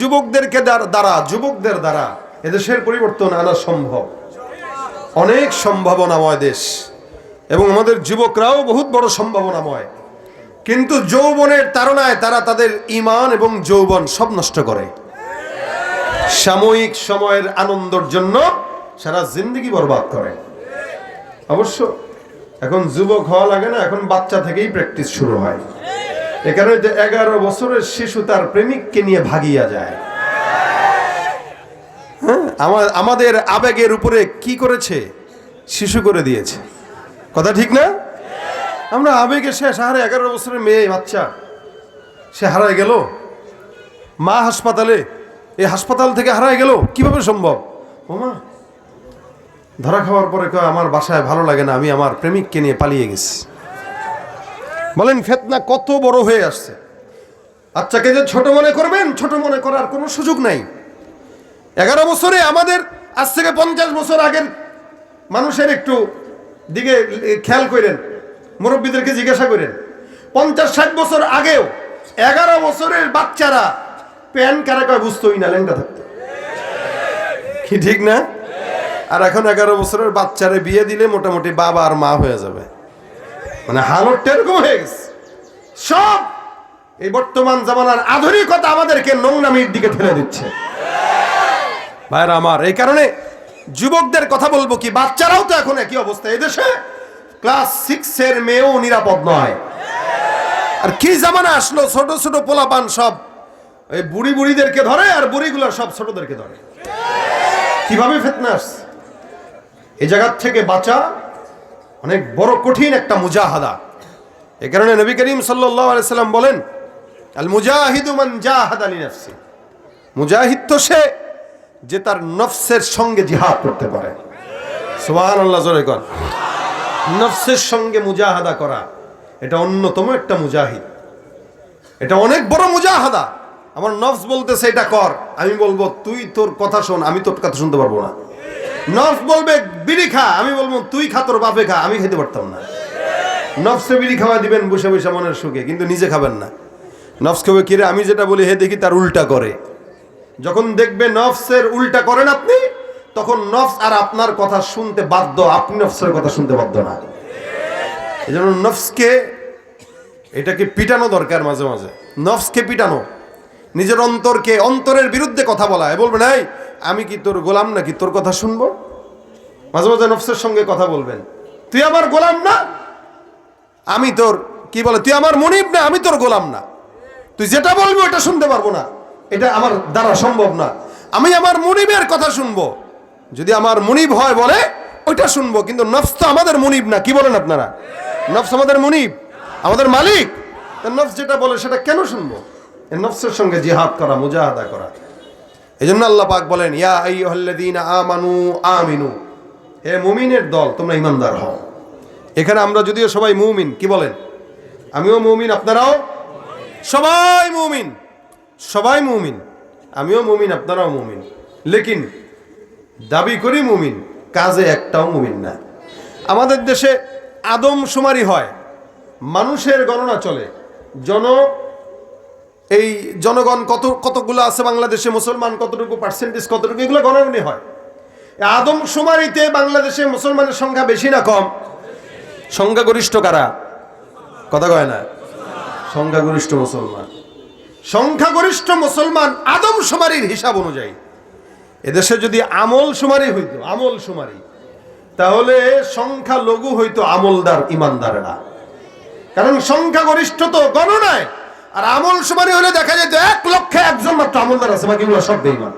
যুবকদেরকে দ্বার- যুবকদের দ্বারা এদেশের পরিবর্তন আনা সম্ভব। অনেক সম্ভাবনাময় দেশ। এবং আমাদের যুবকরাও বহুত বড় সম্ভাবনাময়। কিন্তু যৌবনের তাড়নায় তারা তাদের ইমান এবং যৌবন সব নষ্ট করে। সাময়িক সময়ের আনন্দর জন্য সারা জিন্দগি বরবাদ করে। অবশ্য এখন যুবক হওয়া লাগে না, এখন বাচ্চা থেকেই প্র্যাকটিস শুরু হয়। এ কারণে যে এগারো বছরের শিশু তার প্রেমিককে নিয়ে ভাগিয়া যায়। হ্যাঁ আমা- আমাদের আবেগের উপরে কি করেছে? শিশু করে দিয়েছে। কথা ঠিক না? আমরা আবেগে শেষ হারে এগারো বছরের মেয়ে বাচ্চা, সে হারায় গেল। মা হাসপাতালে, এই হাসপাতাল থেকে হারায় গেল। কীভাবে সম্ভব? ও মা, ধরা খাওয়ার পরে আমার বাসায় ভালো লাগে না, আমি আমার প্রেমিককে নিয়ে পালিয়ে গেছি। বলেন, ফেতনা কত বড় হয়ে আসছে। বাচ্চাকে যে ছোট মনে করবেন, ছোট মনে করার কোনো সুযোগ নাই। এগারো বছরে আমাদের, আজ থেকে পঞ্চাশ বছর আগের মানুষের একটু দিকে খেয়াল করেন, মুরব্বীদেরকে জিজ্ঞাসা করেন। পঞ্চাশ, ষাট বছর আগেও এগারো বছরের বাচ্চারা প্যান কারা কয়, বুঝতোই না লেঙ্গা থাকতো। কি ঠিক না? আর এখন এগারো বছরের বাচ্চারে বিয়ে দিলে মোটামুটি বাবা আর মা হয়ে যাবে। মানে হালতটা এরকম হয়ে গেছে। সব এই বর্তমান জামানার আধুনিকতা আমাদেরকে নোংরামির দিকে ঠেলে দিচ্ছে। ভাইরা আমার, এই কারণে যুবকদের কথা বলব কি, বাচ্চারাও তো এখন একই অবস্থা। এদেশে ক্লাস সিক্স এর মেয়েও নিরাপদ নয়। আর কি জামানা আসলো, ছোট ছোট পোলাপান সব। এই বুড়ি বুড়িদেরকে ধরে আর বুড়িগুলো সব ছোটদেরকে ধরে। কীভাবে ফেতনাস এই জায়গার থেকে বাঁচা অনেক বড় কঠিন একটা মুজাহাদা। এ কারণে নবী করিম সাল্লাম বলেন, আল মুজাহিদু মান জাহাদ আলী নাফসি মুজাহিদ তো সে যে তার নফসের সঙ্গে জিহাদ করতে পারে। জোরে কর নফসের সঙ্গে মুজাহাদা করা, এটা অন্যতম একটা মুজাহিদ। এটা অনেক বড় মুজাহাদা। আমার নফস বলতেছে, এটা কর। আমি বলব, তুই তোর কথা শোন, আমি তোর কথা শুনতে পারব না। নফস বলবে, বিড়ি খা। আমি বলব, তুই খা, তোর বাপে খা। আমি খেতে পারতাম না। নফসে বিড়ি খাওয়া দিবেন বসে বসে মনের সুখে, কিন্তু নিজে খাবেন না। নফস খাবে কিরে আমি যেটা বলি, হে দেখি তার উল্টা করে। যখন দেখবে নফসের উল্টা করেন আপনি, তখন নফস আর আপনার কথা শুনতে বাধ্য, আপনি নফসের কথা শুনতে বাধ্য না। এই জন্য নফসকে, এটাকে পিটানো দরকার মাঝে মাঝে। নফসকে পিটানো। নিজের অন্তরকে অন্তরের বিরুদ্ধে কথা বলা। এ বলবেন, এই আমি কি তোর গোলাম নাকি? তোর কথা শুনব? মাঝে মাঝে নফসের সঙ্গে কথা বলবেন। তুই আমার গোলাম না? আমি তোর, কি বলে, তুই আমার মনিব না? আমি তোর গোলাম না। তুই যেটা বলবি ওটা শুনতে পারব না। এটা আমার দ্বারা সম্ভব না। আমি আমার মনিবের কথা শুনব। যদি আমার মনিব হয় বলে, ওইটা শুনব। কিন্তু নফস তো আমাদের মনিব না। কি বলেন আপনারা? নফস আমাদের মনিব? আমাদের মালিক? নফস যেটা বলে, সেটা কেন শুনব? নফসের সঙ্গে জিহাদ করা, মুজাহাদা করা। এই জন্য আল্লাহ পাক বলেন, ইয়া আইয়ুহাল্লাযীনা আমানু আমিনু। হে মুমিনের দল, তোমরা ইমানদার হও। এখানে আমরা যদিও সবাই মুমিন, কি বলেন? আমিও মুমিন, আপনারাও? সবাই মুমিন সবাই মুমিন। আমিও মুমিন, আপনারাও মুমিন। লেকিন দাবি করি মুমিন, কাজে একটাও মুমিন না। আমাদের দেশে আদম শুমারি হয়, মানুষের গণনা চলে। জন এই জনগণ কত, কতগুলো আছে বাংলাদেশে, মুসলমান কতটুকু পার্সেন্টেজ কতটুকু, এগুলো গণনাগুনি হয়। আদম শুমারিতে বাংলাদেশে মুসলমানের সংখ্যা বেশি না কম? সংখ্যাগরিষ্ঠ কারা? কথা কয় না। সংখ্যাগরিষ্ঠ মুসলমান। সংখ্যাগরিষ্ঠ মুসলমান আদম সুমারির হিসাব অনুযায়ী। এদেশে যদি আমল সুমারি হইতো, আমল সুমারি তাহলে সংখ্যা লঘু হইতো আমলদার, ইমানদারেরা। কারণ সংখ্যাগরিষ্ঠ তো গণনায়। আর আমল সমানি হলে দেখা যেত এক লক্ষে একজন মাত্র আমলদার আছে, বাকিগুলো সব বেইমান